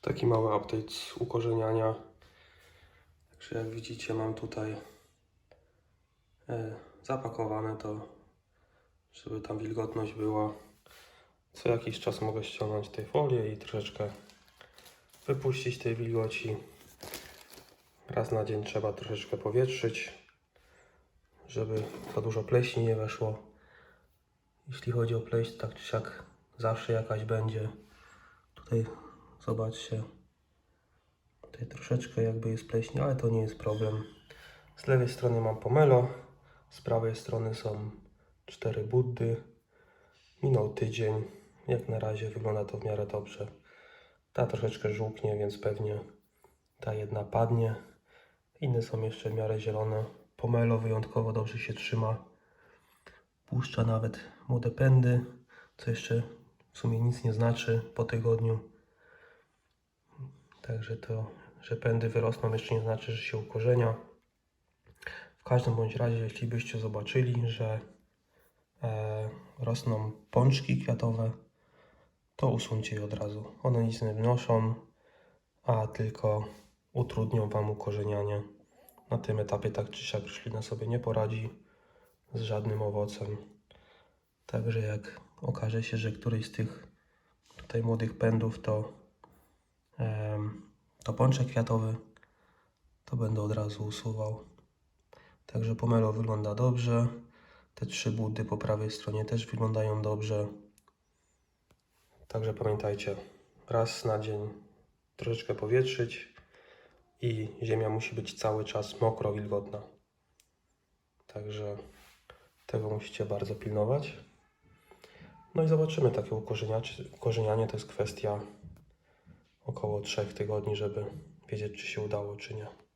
Taki mały update z ukorzeniania. Także jak widzicie mam tutaj e, zapakowane to, żeby tam wilgotność była. Co jakiś czas mogę ściągnąć tej folię i troszeczkę wypuścić tej wilgoci. Raz na dzień trzeba troszeczkę powietrzyć, żeby za dużo pleśni nie weszło. Jeśli chodzi o pleśń, tak czy siak zawsze jakaś będzie. Tutaj zobaczcie, tutaj troszeczkę jakby jest pleśni, ale to nie jest problem. Z lewej strony mam pomelo, z prawej strony są cztery buddy. Minął tydzień, jak na razie wygląda to w miarę dobrze. Ta troszeczkę żółknie, więc pewnie ta jedna padnie. Inne są jeszcze w miarę zielone. Pomelo wyjątkowo dobrze się trzyma. Puszcza nawet młode pędy, co jeszcze w sumie nic nie znaczy po tygodniu. Także to, że pędy wyrosną jeszcze nie znaczy, że się ukorzenia. W każdym bądź razie, jeśli byście zobaczyli, że e, rosną pączki kwiatowe, to usuńcie je od razu. One nic nie wnoszą, a tylko utrudnią Wam ukorzenianie. Na tym etapie tak czy siak roślina sobie nie poradzi z żadnym owocem. Także jak okaże się, że któryś z tych tutaj młodych pędów to, to pączek kwiatowy, to będę od razu usuwał. Także pomelo wygląda dobrze. Te trzy budy po prawej stronie też wyglądają dobrze. Także pamiętajcie, raz na dzień troszeczkę powietrzyć i ziemia musi być cały czas mokro, wilgotna. Także tego musicie bardzo pilnować. No i zobaczymy takie ukorzenianie. To jest kwestia około 3 tygodni, żeby wiedzieć, czy się udało, czy nie.